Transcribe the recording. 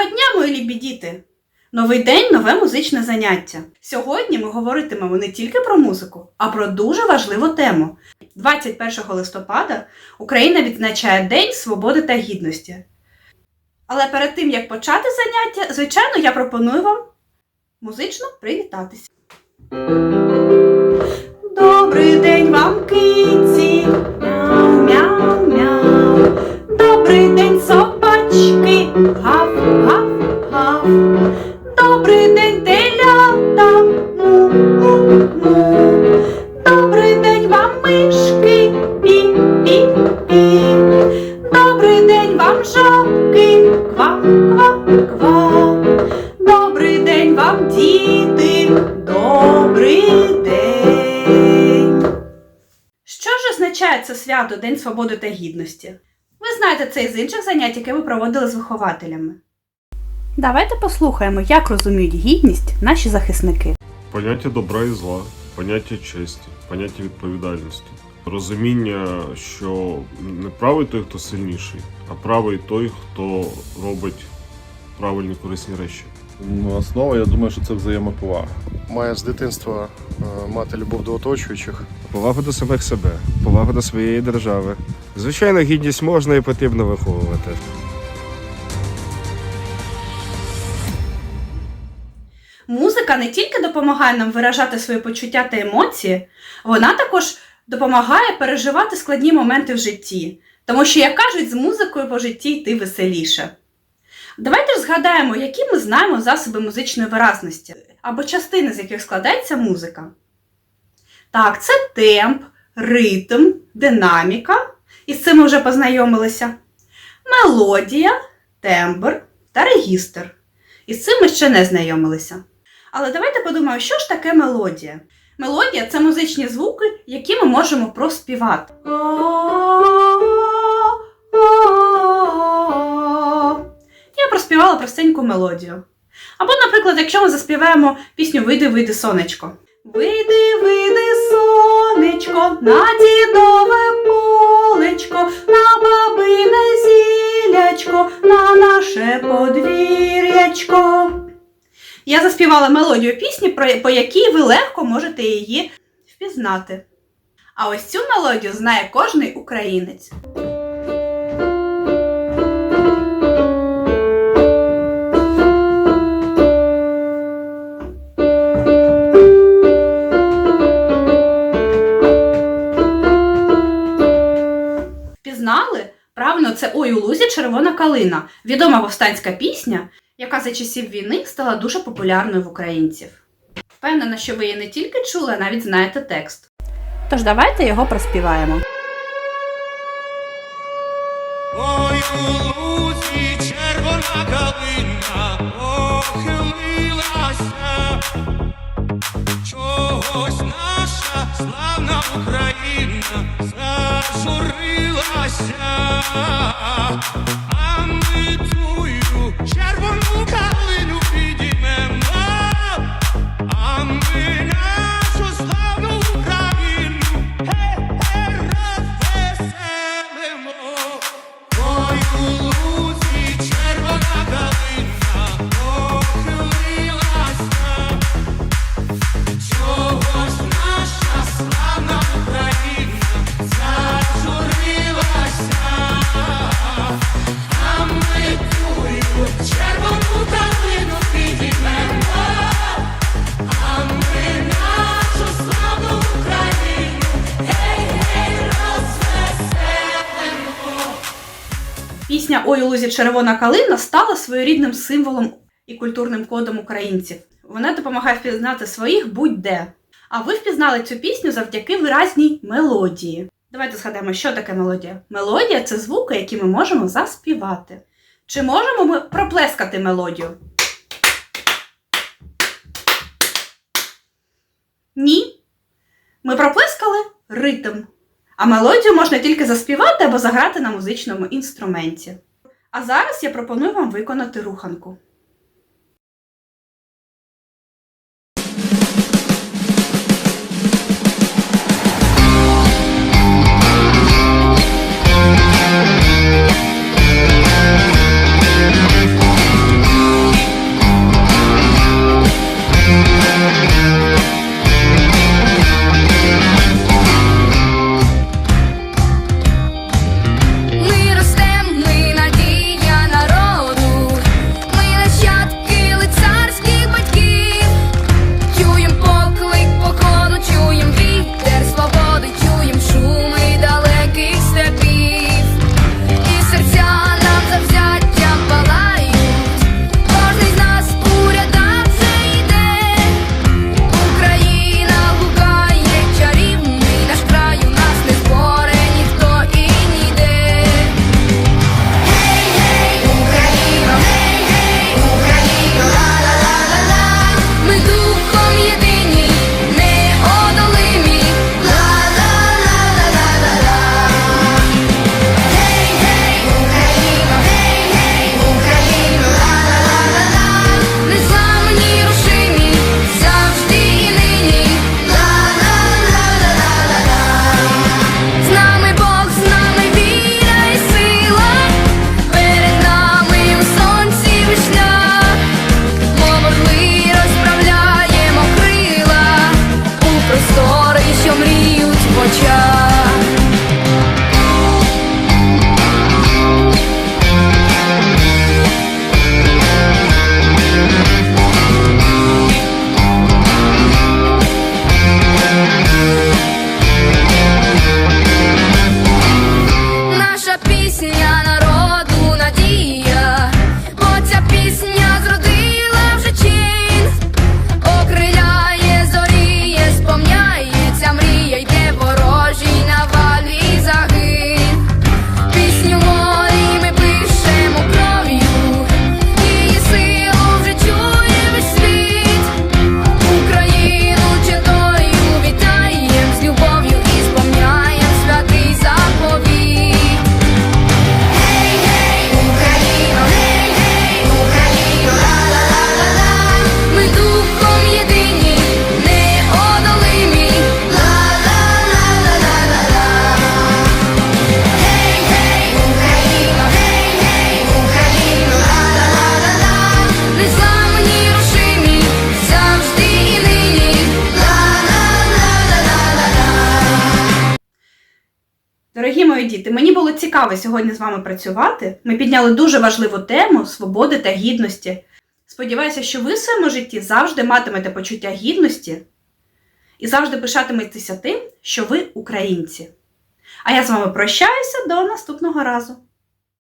Доброго дня, мої любі діти! Новий день, нове музичне заняття. Сьогодні ми говоритимемо не тільки про музику, а про дуже важливу тему. 21 листопада Україна відзначає День свободи та гідності. Але перед тим як почати заняття, звичайно, я пропоную вам музично привітатися. Ж це свято День свободи та гідності? Ви знаєте це із інших занять, які ви проводили з вихователями. Давайте послухаємо, як розуміють гідність наші захисники. Поняття добра і зла, поняття честі, поняття відповідальності. Розуміння, що не правий той, хто сильніший, а правий той, хто робить правильні корисні речі. Основа, я думаю, що це взаємоповага. має з дитинства е, мати любов до оточуючих. Повагу до самих себе, повагу до своєї держави. Звичайно, гідність можна і потрібно виховувати. Музика не тільки допомагає нам виражати свої почуття та емоції, вона також допомагає переживати складні моменти в житті. Тому що, як кажуть, з музикою по житті йти веселіше. Давайте ж згадаємо, які ми знаємо засоби музичної виразності або частини, з яких складається музика. Так, це темп, ритм, динаміка. І з цим ми вже познайомилися. Мелодія, тембр та регістр. І з цим ми ще не знайомилися. Але давайте подумаємо, що ж таке мелодія. Мелодія це музичні звуки, які ми можемо проспівати. Я проспівала простеньку мелодію. Або, наприклад, якщо ми заспіваємо пісню Вийди, вийди, сонечко. Вийди, вийди, сонечко, на дідове полечко, на бабине зілячко, на наше подвір'ячко. Я заспівала мелодію пісні, по якій ви легко можете її впізнати. А ось цю мелодію знає кожний українець. Впізнали? Правильно, це Ой у лузі червона калина, відома повстанська пісня, яка за часів війни стала дуже популярною в українців. Впевнена, що ви її не тільки чули, а навіть знаєте текст. Тож давайте його проспіваємо. Ой, у лузі червона калина похилилася, чогось наша славна Україна а ми Пісня Ой у лузі червона калина стала своєрідним символом і культурним кодом українців. Вона допомагає впізнати своїх будь-де. А ви впізнали цю пісню завдяки виразній мелодії. Давайте згадаємо, що таке мелодія. Мелодія це звуки, які ми можемо заспівати. Чи можемо ми проплескати мелодію? Ні. Ми проплескали ритм. А мелодію можна тільки заспівати або заграти на музичному інструменті. А зараз я пропоную вам виконати руханку. Felicidade діти, мені було цікаво сьогодні з вами працювати. Ми підняли дуже важливу тему свободи та гідності. Сподіваюся, що ви в своєму житті завжди матимете почуття гідності і завжди пишатиметеся тим, що ви українці. А я з вами прощаюся до наступного разу.